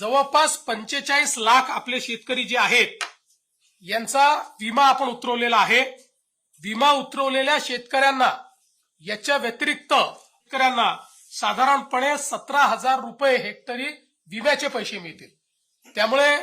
जवळपास पंचेचाळीस लाख आपले शेतकरी जे आहेत यांचा विमा आपण उतरवलेला आहे. विमा उतरवलेल्या शेतकऱ्यांना याच्या व्यतिरिक्त शेतकऱ्यांना साधारणपणे सतरा हजार रुपये हेक्टरी विम्याचे पैसे मिळतील. त्यामुळे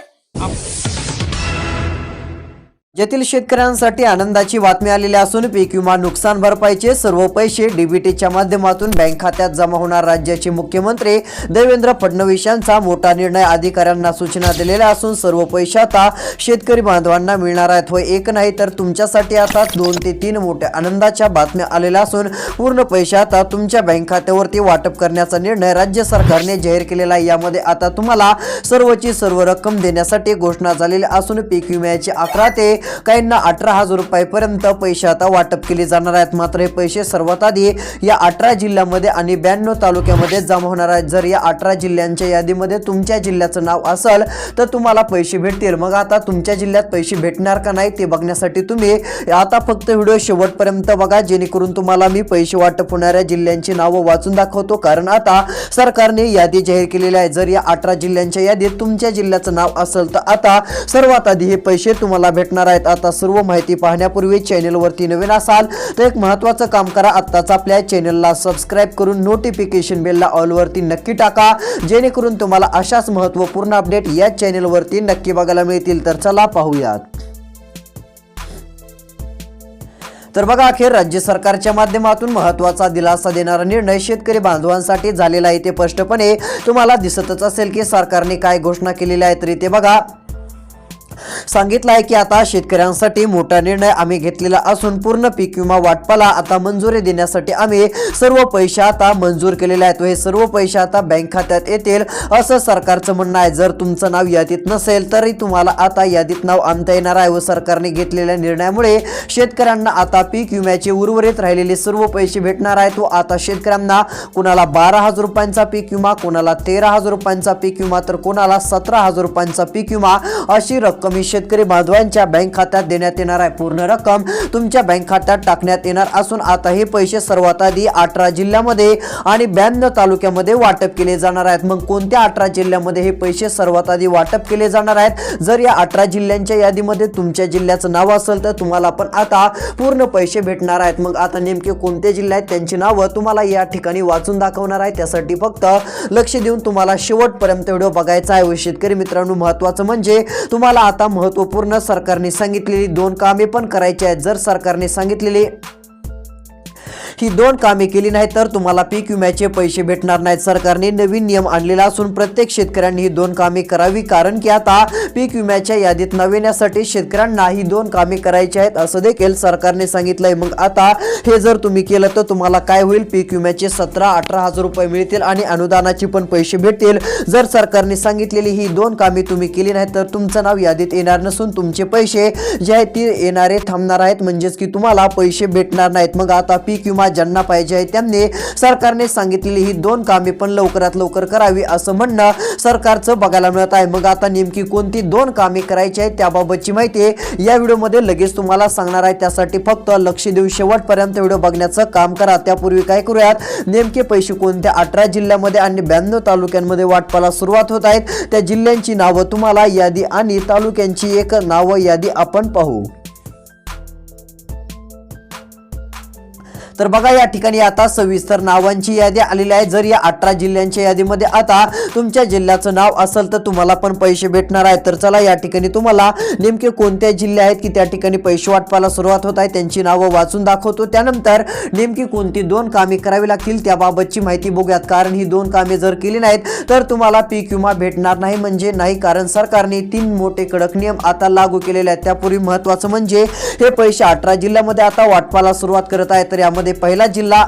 आप- येथील शेतकऱ्यांसाठी आनंदाची बातमी आलेली असून पीक विमा नुकसान भरपाईचे सर्व पैसे डीबीटीच्या माध्यमातून बँक खात्यात जमा होणार. राज्याचे मुख्यमंत्री देवेंद्र फडणवीस यांचा मोठा निर्णय अधिकाऱ्यांना सूचना दिलेल्या असून सर्व पैसे आता शेतकरी बांधवांना मिळणार आहेत. होय एक नाही तर तुमच्यासाठी आता दोन ते तीन मोठ्या आनंदाच्या बातम्या आलेल्या असून पूर्ण पैसे आता तुमच्या बँक खात्यावरती वाटप करण्याचा निर्णय राज्य सरकारने जाहीर केलेला आहे. यामध्ये आता तुम्हाला सर्वची सर्व रक्कम देण्यासाठी घोषणा झालेली असून पीक विम्याचे अकरा ते काहींना अठरा हजार रुपयापर्यंत पैसे आता वाटप केले जाणार आहेत. मात्र हे पैसे सर्वात आधी या अठरा जिल्ह्यामध्ये आणि ब्याण्णव तालुक्यामध्ये जमा होणार आहेत. जर या अठरा जिल्ह्यांच्या यादीमध्ये तुमच्या जिल्ह्याचं नाव असेल तर तुम्हाला पैसे भेटतील. मग आता तुमच्या जिल्ह्यात पैसे भेटणार का नाही ते बघण्यासाठी तुम्ही आता फक्त व्हिडिओ शेवटपर्यंत बघा. जेणेकरून तुम्हाला मी पैसे वाटप होणाऱ्या जिल्ह्यांची नावं वाचून दाखवतो. कारण आता सरकारने यादी जाहीर केलेली आहे. जर या अठरा जिल्ह्यांच्या यादीत तुमच्या जिल्ह्याचं नाव असेल तर आता सर्वात आधी हे पैसे तुम्हाला भेटणार आहेत. आता सर्व माहिती पाहण्यापूर्वी चॅनेलवरती नवीन असाल तर एक महत्त्वाचं काम करा. आत्ताच आपल्या चॅनलला सबस्क्राईब करून नोटिफिकेशन बेलला ऑलवरती नक्की टाका. जेणेकरून तुम्हाला अशाच महत्त्वपूर्ण अपडेट या चॅनेलवरती नक्की बघायला मिळतील. तर चला पाहूयात. तर बघा अखेर राज्य सरकारच्या माध्यमातून महत्त्वाचा दिलासा देणारा निर्णय शेतकरी बांधवांसाठी झालेला आहे. ते स्पष्टपणे तुम्हाला दिसतच असेल की सरकारने काय घोषणा केलेली आहे तरी ते बघा. सांगितलं आहे की आता शेतकऱ्यांसाठी मोठा निर्णय आम्ही घेतलेला असून पूर्ण पीक विमा वाटपाला आता मंजुरी देण्यासाठी आम्ही सर्व पैसे आता मंजूर केलेले आहेत व हे सर्व पैसे आता बँक खात्यात येतील असं सरकारचं म्हणणं आहे. जर तुमचं नाव यादीत नसेल तरी तुम्हाला आता यादीत नाव आणता येणार आहे व सरकारने घेतलेल्या निर्णयामुळे शेतकऱ्यांना आता पीक विम्याचे उर्वरित राहिलेले सर्व पैसे भेटणार आहेत व आता शेतकऱ्यांना कुणाला बारा हजार रुपयांचा पीक विमा कोणाला तेरा हजार रुपयांचा पीक विमा तर कोणाला सतरा हजार रुपयांचा पीक विमा अशी रक्कम ही शेतकरी बांधवांच्या बँक खात्यात देण्यात येणार आहे. पूर्ण रक्कम तुमच्या बँक खात्यात टाकण्यात येणार असून आता हे पैसे सर्वात आधी अठरा जिल्ह्यामध्ये आणि ब्याण्णव तालुक्यामध्ये वाटप केले जाणार आहेत. मग कोणत्या अठरा जिल्ह्यामध्ये हे पैसे सर्वात आधी वाटप केले जाणार आहेत? जर या अठरा जिल्ह्यांच्या यादीमध्ये तुमच्या जिल्ह्याचं नाव असेल तर तुम्हाला पण आता पूर्ण पैसे भेटणार आहेत. मग आता नेमके कोणते जिल्हे आहेत? त्यांची नावं तुम्हाला या ठिकाणी वाचून दाखवणार आहे. त्यासाठी फक्त लक्ष देऊन तुम्हाला शेवटपर्यंत व्हिडिओ बघायचा आहे. व शेतकरी मित्रांनो महत्वाचं म्हणजे तुम्हाला आता महत्त्वपूर्ण सरकारने सांगितलेली दोन कामे पण करायची आहेत जर सरकारने सांगितलेली ही दोन कामे केली नाही तर तुम्हाला पीक विम्याचे पैसे भेटणार नाहीत. सरकारने नवीन नियम आणलेला असून प्रत्येक शेतकऱ्यांनी ही दोन कामे करावी कारण की आता पीक विम्याच्या यादीत नाव शेतकऱ्यांना ही दोन कामे करायची आहेत असं देखील सरकारने सांगितलंय. मग आता हे जर तुम्ही केलं तर तुम्हाला काय होईल? पीक विम्याचे सतरा अठरा हजार रुपये मिळतील आणि अनुदानाचे पण पैसे भेटतील. जर सरकारने सांगितलेली ही दोन कामे तुम्ही केली नाही तर तुमचं नाव यादीत येणार नसून तुमचे पैसे जे आहेत ते येणारे थांबणार आहेत. म्हणजेच की तुम्हाला पैसे भेटणार नाहीत. मग आता पीक विमा ज्यांना पाहिजे आहे त्यांनी सरकारने सांगितलेली ही दोन कामे पण लवकरात लवकर करावी असं म्हणणं सरकारचं बघायला मिळत आहे. मग आता नेमकी कोणती दोन कामे करायची आहेत त्याबाबतची माहिती या व्हिडिओमध्ये लगेच तुम्हाला सांगणार आहे. त्यासाठी फक्त लक्ष देऊ शेवटपर्यंत व्हिडिओ बघण्याचं काम करा. त्यापूर्वी काय करूयात? नेमके पैसे कोणत्या अठरा जिल्ह्यामध्ये आणि ब्याण्णव तालुक्यांमध्ये वाटपाला सुरुवात होत आहेत. त्या जिल्ह्यांची नावं तुम्हाला यादी आणि तालुक्यांची एक नावं यादी आपण पाहू. तर बघा या ठिकाणी आता सविस्तर नावांची यादी आलेली आहे. जर या अठरा जिल्ह्यांच्या यादीमध्ये आता तुमच्या जिल्ह्याचं नाव असेल तर तुम्हाला पण पैसे भेटणार आहेत तर चला या ठिकाणी तुम्हाला नेमके कोणत्या जिल्हे आहेत की त्या ठिकाणी पैसे वाटपाला सुरुवात होत आहे त्यांची नावं वाचून दाखवतो. त्यानंतर नेमकी कोणती दोन कामे करावी लागतील त्याबाबतची माहिती बघूयात. कारण ही दोन कामे जर केली नाहीत तर तुम्हाला पीक विमा भेटणार नाही. म्हणजे नाही कारण सरकारने तीन मोठे कडक नियम आता लागू केलेले आहेत. त्यापूर्वी महत्वाचं म्हणजे हे पैसे अठरा जिल्ह्यामध्ये आता वाटपाला सुरुवात करत आहे तर यामध्ये पहिला जिल्हा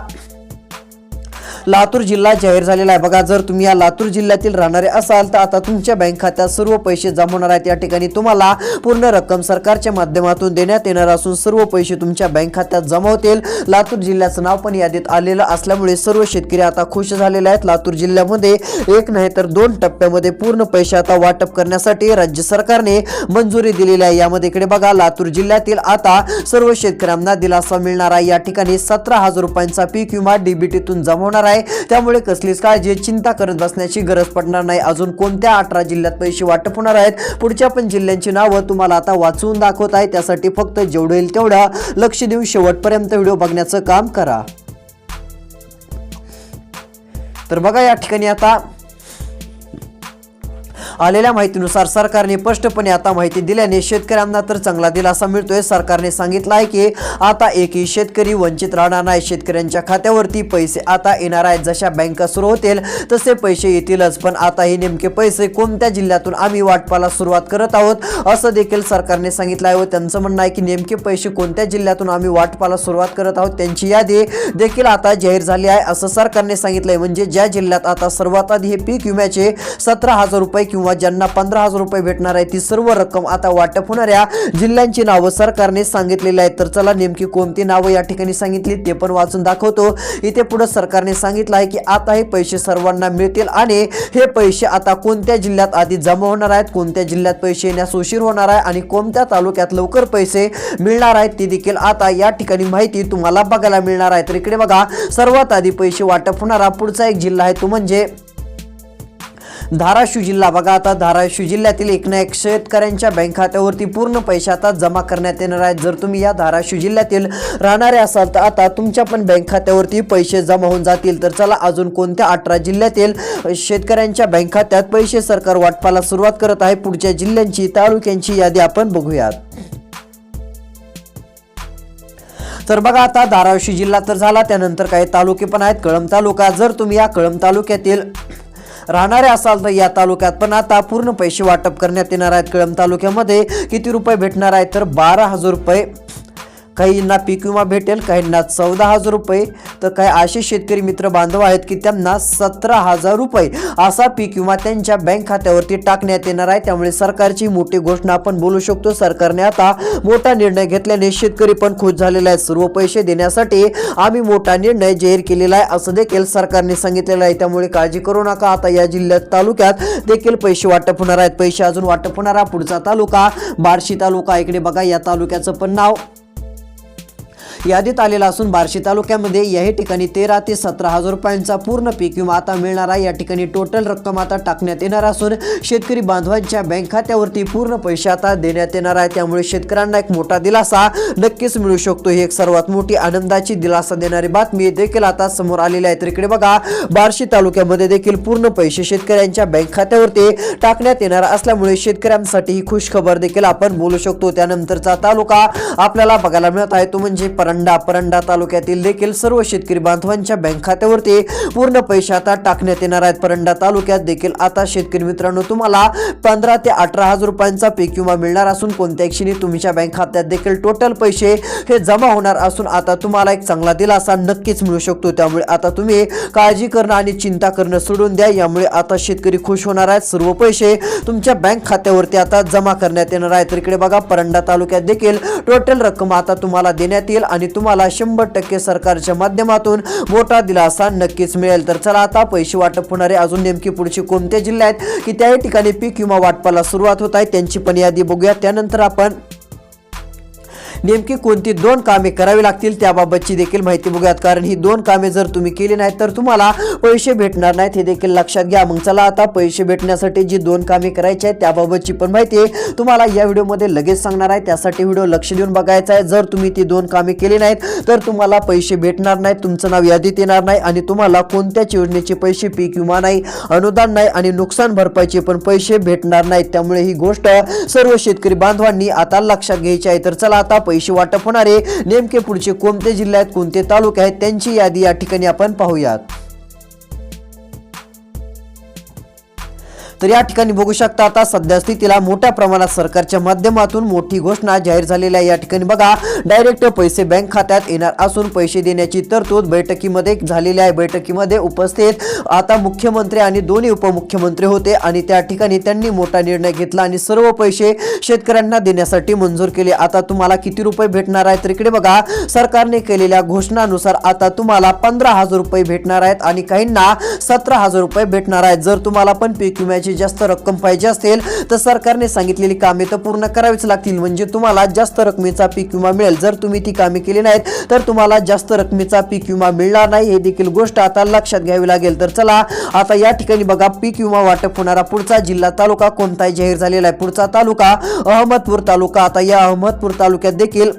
लातूर जिल्हा जाहीर झालेला आहे. बघा जर तुम्ही या लातूर जिल्ह्यातील राहणारे असाल तर आता तुमच्या बँक खात्यात सर्व पैसे जमा होणार आहेत. या ठिकाणी तुम्हाला पूर्ण रक्कम सरकारच्या माध्यमातून देण्यात येणार असून सर्व पैसे तुमच्या बँक खात्यात जमा होतील. लातूर जिल्ह्याचं नाव पण यादीत आलेलं असल्यामुळे सर्व शेतकरी आता खुश झालेले आहेत. लातूर जिल्ह्यामध्ये एक नाही तर दोन टप्प्यामध्ये पूर्ण पैसे आता वाटप करण्यासाठी राज्य सरकारने मंजुरी दिलेली आहे. यामध्ये इकडे बघा लातूर जिल्ह्यातील आता सर्व शेतकऱ्यांना दिलासा मिळणार आहे. या ठिकाणी सतरा हजार रुपयांचा पीक विमा डीबीटीतून जमा होणार आहे. आहे. त्यामुळे कसलीच काळजी चिंता करत बसण्याची गरज पडणार नाही. अजून कोणत्या अठरा जिल्ह्यात पैसे वाटप होणार आहेत पुढच्या पण जिल्ह्यांची नावं तुम्हाला आता वाचवून दाखवत आहे. त्यासाठी फक्त जेवढं येईल तेवढा लक्ष देऊन शेवटपर्यंत व्हिडिओ बघण्याचं काम करा. तर बघा या ठिकाणी आता आलेल्या माहितीनुसार सरकारने स्पष्टपणे आता माहिती दिल्याने शेतकऱ्यांना तर चांगला दिलासा मिळतोय. सरकारने सांगितलं आहे की आता एकही शेतकरी वंचित राहणार नाही. शेतकऱ्यांच्या खात्यावरती पैसे आता येणार आहेत. जशा बँका सुरू होतील तसे पैसे येतीलच. पण आता हे नेमके पैसे कोणत्या जिल्ह्यातून आम्ही वाटपाला सुरुवात करत आहोत असं देखील सरकारने सांगितलं आहे व त्यांचं म्हणणं आहे की नेमके पैसे कोणत्या जिल्ह्यातून आम्ही वाटपाला सुरुवात करत आहोत त्यांची यादी देखील आता जाहीर झाली आहे असं सरकारने सांगितलंय. म्हणजे ज्या जिल्ह्यात आता सर्वात आधी हे पीक विम्याचे सतरा हजार रुपये किंवा किंवा ज्यांना पंधरा हजार रुपये भेटणार आहे ती सर्व रक्कम आता वाटप होणाऱ्या जिल्ह्यांची नावं सरकारने सांगितलेली आहेत. तर चला नेमकी कोणती नावं या ठिकाणी सांगितली ते पण वाचून दाखवतो. इथे पुढे सरकारने सांगितलं आहे की आता हे पैसे सर्वांना मिळतील आणि हे पैसे आता कोणत्या जिल्ह्यात आधी जमा होणार आहेत कोणत्या जिल्ह्यात पैसे येण्यास उशीर होणार आहे आणि कोणत्या तालुक्यात लवकर पैसे मिळणार आहेत ती देखील आता या ठिकाणी माहिती तुम्हाला बघायला मिळणार आहे. तर इकडे बघा सर्वात आधी पैसे वाटप होणारा पुढचा एक जिल्हा आहे तो म्हणजे धाराशिव जिल्हा. बघा आता धाराशिव जिल्ह्यातील एक ना एक शेतकऱ्यांच्या बँक खात्यावरती पूर्ण पैसे आता जमा करण्यात येणार आहेत. जर तुम्ही या धाराशिव जिल्ह्यातील राहणारे असाल तर आता तुमच्या पण बँक खात्यावरती पैसे जमा होऊन जातील. तर चला अजून कोणत्या अठरा जिल्ह्यातील शेतकऱ्यांच्या बँक खात्यात पैसे सरकार वाटपाला सुरुवात करत आहे? पुढच्या जिल्ह्यांची तालुक्यांची यादी आपण बघूयात. तर बघा आता धाराशिव जिल्हा तर झाला त्यानंतर काही तालुके पण आहेत. कळंब तालुका जर तुम्ही या कळंब तालुक्यातील राहणारे असाल तर या तालुक्यात. पण आता पूर्ण पैसे वाटप करण्यात येणार आहेत. कळंब तालुक्यामध्ये किती रुपये भेटणार आहेत? तर बारा हजार रुपये काहींना पीक विमा भेटेल काहींना चौदा हजार रुपये. तर काही असे शेतकरी मित्र बांधव आहेत की त्यांना सतरा हजार रुपये असा पीक विमा त्यांच्या बँक खात्यावरती टाकण्यात येणार आहे. त्यामुळे सरकारची मोठी घोषणा आपण बोलू शकतो. सरकारने आता मोठा निर्णय घेतल्याने शेतकरी पण खुश झालेला आहे सर्व पैसे देण्यासाठी आम्ही मोठा निर्णय जाहीर केलेला आहे असं देखील सरकारने सांगितलेलं आहे. त्यामुळे काळजी करू नका. आता या जिल्ह्यात तालुक्यात देखील पैसे वाटप होणार आहेत. पैसे अजून वाटप आहे. पुढचा तालुका बार्शी तालुका इकडे बघा. या तालुक्याचं पण नाव यादीत आलेला असून बार्शी तालुक्यामध्ये याही ठिकाणी तेरा ते सतरा हजार रुपयांचा पूर्ण पीक विमा आता मिळणार आहे. या ठिकाणी टोटल रक्कम आता टाकण्यात येणार असून शेतकरी बांधवांच्या बँक खात्यावरती पूर्ण पैसे आता देण्यात येणार आहे. त्यामुळे शेतकऱ्यांना एक मोठा दिलासा नक्कीच मिळू शकतो. ही एक सर्वात मोठी आनंदाची दिलासा देणारी बातमी देखील आता समोर आलेली आहे. तर इकडे बघा बार्शी तालुक्यामध्ये देखील पूर्ण पैसे शेतकऱ्यांच्या बँक खात्यावरती टाकण्यात येणार असल्यामुळे शेतकऱ्यांसाठी ही खुश खबर देखील आपण बोलू शकतो. त्यानंतरचा तालुका आपल्याला बघायला मिळत आहे. तो म्हणजे परंडा परंडा तालुक्यातील देखील सर्व शेतकरी बांधवांच्या बँक खात्यावरती पूर्ण पैसे आता टाकण्यात येणार आहेत. परंडा तालुक्यात देखील आता शेतकरी मित्रांनो तुम्हाला पंधरा ते अठरा हजार रुपयांचा पीक विमा मिळणार असून कोणत्या क्षणी तुमच्या बँक खात्यात देखील टोटल पैसे हे जमा होणार असून आता तुम्हाला एक चांगला दिलासा नक्कीच मिळू शकतो. त्यामुळे आता तुम्ही काळजी करणं आणि चिंता करणं सोडून द्या. यामुळे आता शेतकरी खुश होणार आहेत. सर्व पैसे तुमच्या बँक खात्यावरती आता जमा करण्यात येणार आहे तर इकडे बघा परंडा तालुक्यात देखील टोटल रक्कम आता तुम्हाला देण्यात येईल आणि तुम्हाला शंभर टक्के सरकारच्या माध्यमातून मोठा दिलासा नक्कीच मिळेल. तर चला आता पैसे वाटप होणारे अजून नेमकी पुढचे कोणते जिल्हे आहेत? की त्याही ठिकाणी पीक विमा वाटपाला सुरुवात होत आहे. त्यांची पण यादी बघूया. त्यानंतर आपण नेमकी कोणती दोन कामे करावी लागतील त्याबाबतची देखील माहिती बघूयात. कारण ही दोन कामे जर तुम्ही केली नाहीत तर तुम्हाला पैसे भेटणार नाहीत. हे देखील लक्षात घ्या. मग चला आता पैसे भेटण्यासाठी जी दोन कामे करायची आहेत त्याबाबतची पण माहिती तुम्हाला या व्हिडिओमध्ये लगेच सांगणार आहे. त्यासाठी व्हिडिओ लक्ष देऊन बघायचा आहे. जर तुम्ही ती दोन कामे केली नाहीत तर तुम्हाला पैसे भेटणार नाहीत. तुमचं नाव यादीत येणार नाही आणि तुम्हाला कोणत्याच योजनेचे पैसे पीक विमा नाही अनुदान नाही आणि नुकसान भरपाईचे पण पैसे भेटणार नाहीत. त्यामुळे ही गोष्ट सर्व शेतकरी बांधवांनी आता लक्षात घ्यायची आहे. तर चला आता पैसे वाटप होणारे नेमके पुढचे कोणते जिल्हे आहेत कोणते तालुके आहेत त्यांची यादी या ठिकाणी आपण पाहूयात. तर या ठिकाणी बघू शकता आता सध्या स्थितीला मोठ्या प्रमाणात सरकारच्या माध्यमातून मोठी घोषणा जाहीर झालेली आहे. या ठिकाणी बघा डायरेक्ट पैसे बँक खात्यात येणार असून पैसे देण्याची तरतूद बैठकीमध्ये झालेली आहे. बैठकीमध्ये उपस्थित आता मुख्यमंत्री आणि दोन्ही उपमुख्यमंत्री होते आणि त्या ठिकाणी त्यांनी मोठा निर्णय घेतला आणि सर्व पैसे शेतकऱ्यांना देण्यासाठी मंजूर केले. आता तुम्हाला किती रुपये भेटणार आहेत? तर इकडे बघा सरकारने केलेल्या घोषणानुसार आता तुम्हाला पंधरा हजार रुपये भेटणार आहेत आणि काहींना सतरा हजार रुपये भेटणार आहेत. जर तुम्हाला पण पीक विम्याची जास्त रक्कम पाहिजे असेल तर सरकारने सांगितलेली कामे तर पूर्ण करावीच लागतील. म्हणजे तुम्हाला जास्त रकमेचा पीक विमा मिळेल. जर तुम्ही ती कामे केली नाहीत तर तुम्हाला जास्त रकमेचा पीक विमा मिळणार नाही. हे देखील गोष्ट आता लक्षात घ्यावी लागेल. तर चला आता या ठिकाणी बघा पीक विमा वाटप होणारा पुढचा जिल्हा तालुका कोणताही जाहीर झालेला आहे. पुढचा तालुका अहमदपूर तालुका. आता या अहमदपूर तालुक्यात देखील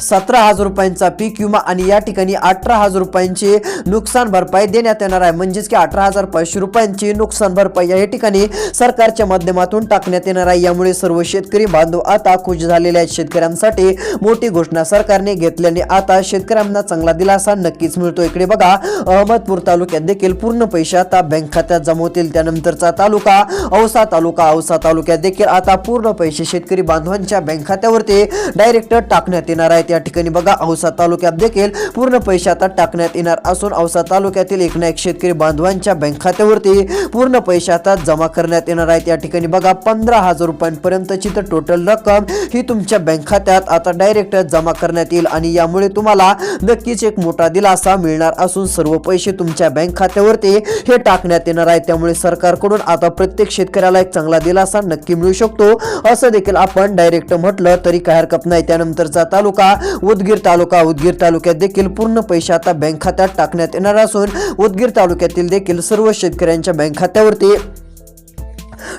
सतरा हजार रुपयांचा पीक विमा आणि या ठिकाणी अठरा हजार रुपयांची नुकसान भरपाई देण्यात येणार आहे. म्हणजेच की अठरा हजार पाचशे रुपयांची नुकसान भरपाई या ठिकाणी सरकारच्या माध्यमातून टाकण्यात येणार आहे. यामुळे सर्व शेतकरी बांधव आता खुश झालेले आहेत. शेतकऱ्यांसाठी मोठी घोषणा सरकारने घेतल्याने आता शेतकऱ्यांना चांगला दिलासा नक्कीच मिळतो इकडे बघा अहमदपूर तालुक्यात देखील पूर्ण पैसे आता बँक खात्यात जमा होतील. त्यानंतरचा तालुका औसा तालुका औसा तालुक्यात देखील आता पूर्ण पैसे शेतकरी बांधवांच्या बँक खात्यावरती डायरेक्ट टाकण्यात येणार आहेत. या ठिकाणी बघा औसा तालुक्यात देखील पूर्ण पैसे आता टाकण्यात येणार असून औसा तालुक्यातील एक ना एक शेतकरी बांधवांच्या बँक खात्यावरती पूर्ण पैसे आता जमा करण्यात येणार आहेत. या ठिकाणी बघा पंधरा हजार रुपयांपर्यंतची तर टोटल रक्कम ही तुमच्या बँक खात्यात आता डायरेक्ट जमा करण्यात येईल आणि यामुळे तुम्हाला नक्कीच एक मोठा दिलासा मिळणार असून सर्व पैसे तुमच्या बँक खात्यावरती हे टाकण्यात येणार आहे त्यामुळे सरकारकडून आता प्रत्येक शेतकऱ्याला एक चांगला दिलासा नक्की मिळू शकतो. असं देखील आपण डायरेक्ट म्हटलं तरी काय हरकत नाही. त्यानंतरचा तालुका उदगीर तालुका उदगीर तालुक्यात देखील पूर्ण पैसे आता बँक खात्यात टाकण्यात येणार असून उदगीर तालुक्यातील देखील सर्व शेतकऱ्यांच्या बँक खात्यावरती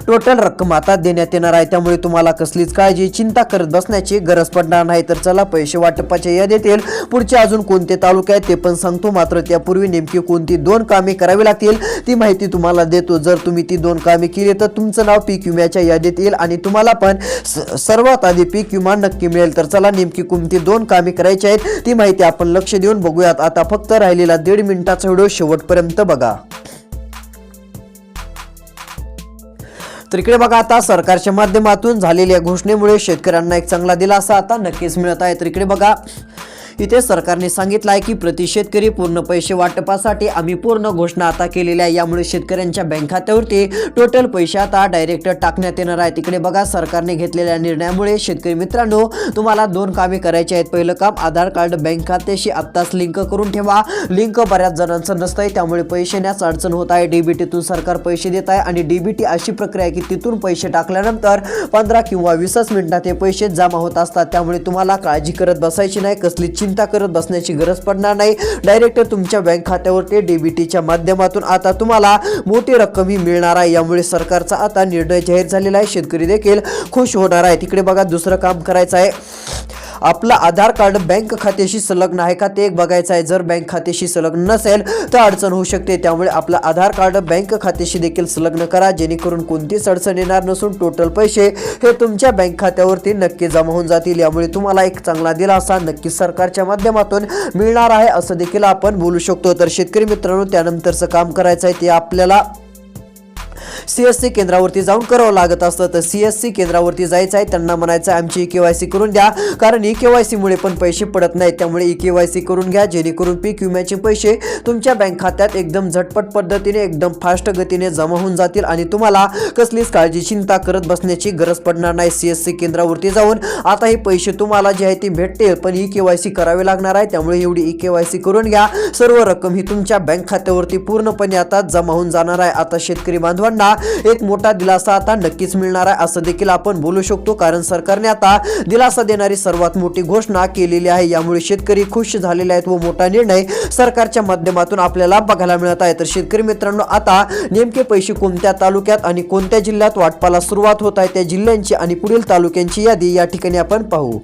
टोटल रक्कम आता देण्यात येणार आहे. त्यामुळे तुम्हाला कसलीच काळजी चिंता करत बसण्याची गरज पडणार नाही. तर चला पैसे वाटपाच्या यादीतील पुढचे अजून कोणते तालुके आहेत ते पण सांगतो. मात्र त्यापूर्वी नेमकी कोणती दोन कामे करावी लागतील ती माहिती तुम्हाला देतो. जर तुम्ही ती दोन कामे केली तर तुमचं नाव पीक विम्याच्या यादीत येईल आणि तुम्हाला पण स- सर्वात आधी पीक विमा नक्की मिळेल. तर चला नेमकी कोणती दोन कामे करायची आहेत ती माहिती आपण लक्ष देऊन बघूयात. आता फक्त राहिलेला दीड मिनिटाचा व्हिडिओ शेवटपर्यंत बघा. तर इकडे बघा आता सरकारच्या माध्यमातून झालेल्या घोषणेमुळे शेतकऱ्यांना एक चांगला दिलासा आता नक्कीच मिळत आहे. तर इकडे बघा इथे सरकारने सांगितलं आहे की प्रति शेतकरी पूर्ण पैसे वाटपासाठी आम्ही पूर्ण घोषणा आता केलेल्या आहे. यामुळे शेतकऱ्यांच्या बँक खात्यावरती टोटल पैसे आता डायरेक्ट टाकण्यात येणार आहे. तिकडे बघा सरकारने घेतलेल्या निर्णयामुळे शेतकरी मित्रांनो तुम्हाला दोन कामे करायची आहेत. पहिलं काम आधार कार्ड बँक खात्याशी आत्ताच लिंक करून ठेवा. लिंक बऱ्याच जणांचं नसतंय त्यामुळे पैसे न्यास अडचण होत आहे. डीबीटीतून सरकार पैसे देत आहे आणि डीबीटी अशी प्रक्रिया आहे की तिथून पैसे टाकल्यानंतर पंधरा किंवा वीसच मिनिटात हे पैसे जमा होत असतात. त्यामुळे तुम्हाला काळजी करत बसायची नाही. कसली चिंता करत बसण्याची गरज पडणार नाही. डायरेक्ट तुमच्या बँक खात्यावरती डीबीटीच्या माध्यमातून आता तुम्हाला मोठी रक्कम ही मिळणार आहे. यामुळे सरकारचा आता निर्णय जाहीर झालेला आहे. शेतकरी देखील खुश होणार आहे. तिकडे बघा दुसरं काम करायचं आहे. आपलं आधार कार्ड बँक खात्याशी संलग्न आहे का? ते एक बघायचं आहे. जर बँक खात्याशी संलग्न नसेल तर अडचण होऊ शकते. त्यामुळे आपलं आधार कार्ड बँक खात्याशी देखील संलग्न करा. जेणेकरून कोणतीच अडचण येणार नसून टोटल पैसे हे तुमच्या बँक खात्यावरती नक्की जमा होऊन जातील. यामुळे तुम्हाला एक चांगला दिलासा नक्कीच सरकारच्या माध्यमातून मिळणार आहे असं देखील आपण बोलू शकतो. तर शेतकरी मित्रांनो त्यानंतरचं काम करायचं आहे ते आपल्याला सीएससी केंद्रावरती जाऊन करावं लागत असतं. तर सीएससी केंद्रावरती जायचं आहे त्यांना म्हणायचं आहे आमची ई केवायसी करून द्या. कारण ई केवायसी मुळे पण पैसे पडत नाहीत. त्यामुळे ई केवायसी करून घ्या जेणेकरून पीक विम्याचे पैसे तुमच्या बँक खात्यात एकदम झटपट पद्धतीने एकदम फास्ट गतीने जमा होऊन जातील आणि तुम्हाला कसलीच काळजी चिंता करत बसण्याची गरज पडणार नाही. सीएससी केंद्रावरती जाऊन आता हे पैसे तुम्हाला जे आहे ते भेटतील पण ई केवायसी करावे लागणार आहे. त्यामुळे एवढी ई केवायसी करून घ्या. सर्व रक्कम ही तुमच्या बँक खात्यावरती पूर्णपणे आता जमा होऊन जाणार आहे. आता शेतकरी बांधवांना एक मोठा दिलासा आता नक्कीच मिळणार आहे असं देखील आपण बोलू शकतो. कारण सरकारने आता दिलासा देणारी सर्वात मोठी घोषणा केलेली आहे. यामुळे शेतकरी खुश झालेले आहेत व मोठा निर्णय सरकारच्या माध्यमातून आपल्याला बघायला मिळत आहे. तर शेतकरी मित्रांनो आता नेमके पैसे कोणत्या तालुक्यात आणि कोणत्या जिल्ह्यात वाटपाला सुरुवात होत आहे? त्या जिल्ह्यांची आणि पुढील तालुक्यांची यादी या ठिकाणी आपण पाहू.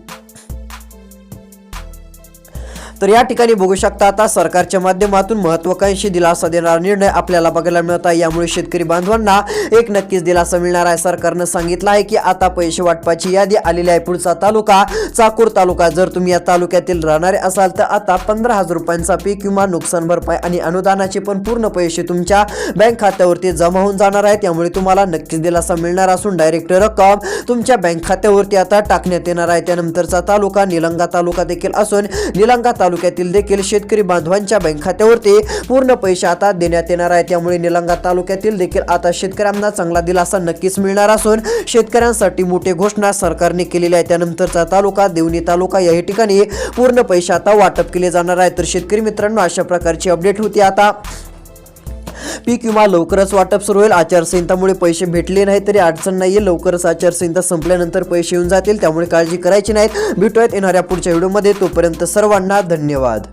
तर या ठिकाणी बघू शकता आता सरकारच्या माध्यमातून महत्वाकांक्षी दिलासा देणारा निर्णय आपल्याला बघायला मिळत आहे. यामुळे शेतकरी बांधवांना एक नक्कीच दिलासा मिळणार आहे. सरकारनं सांगितलं आहे की आता पैसे वाटपाची यादी आलेली आहे. पुढचा तालुका चाकूर तालुका. जर तुम्ही या तालुक्यातील राहणारे असाल तर आता पंधरा हजार रुपयांचा पीक किंवा नुकसान भरपाई आणि अनुदानाचे पण पूर्ण पैसे तुमच्या बँक खात्यावरती जमा होऊन जाणार आहे त्यामुळे तुम्हाला नक्कीच दिलासा मिळणार असून डायरेक्ट रक्कम तुमच्या बँक खात्यावरती आता टाकण्यात येणार आहे. त्यानंतरचा तालुका निलंगा तालुका देखील असून निलंगा तालुका तालुक्यातील देखील शेतकरी बांधवांच्या बँक खात्यावरती पूर्ण पैसे आता देण्यात येणार आहे त्यामुळे निलंगा तालुक्यातील देखील आता शेतकऱ्यांना चांगला दिलासा नक्कीच मिळणार असून शेतकऱ्यांसाठी मोठी घोषणा सरकारने केलेली आहे. त्यानंतरचा तालुका देवणी तालुका या ठिकाणी पूर्ण पैसे आता वाटप केले जाणार आहे तर शेतकरी मित्रांनो अशा प्रकारची अपडेट होती आता. पीक विमा लवकरच वाटप सुरू होईल. आचारसंहितामुळे पैसे भेटले नाही तरी अडचण नाहीये. लवकरच आचारसंहिता संपल्यानंतर पैसे येऊन जातील त्यामुळे काळजी करायची नाहीत. भेटूयात येणाऱ्या पुढच्या व्हिडिओमध्ये. तोपर्यंत सर्वांना धन्यवाद.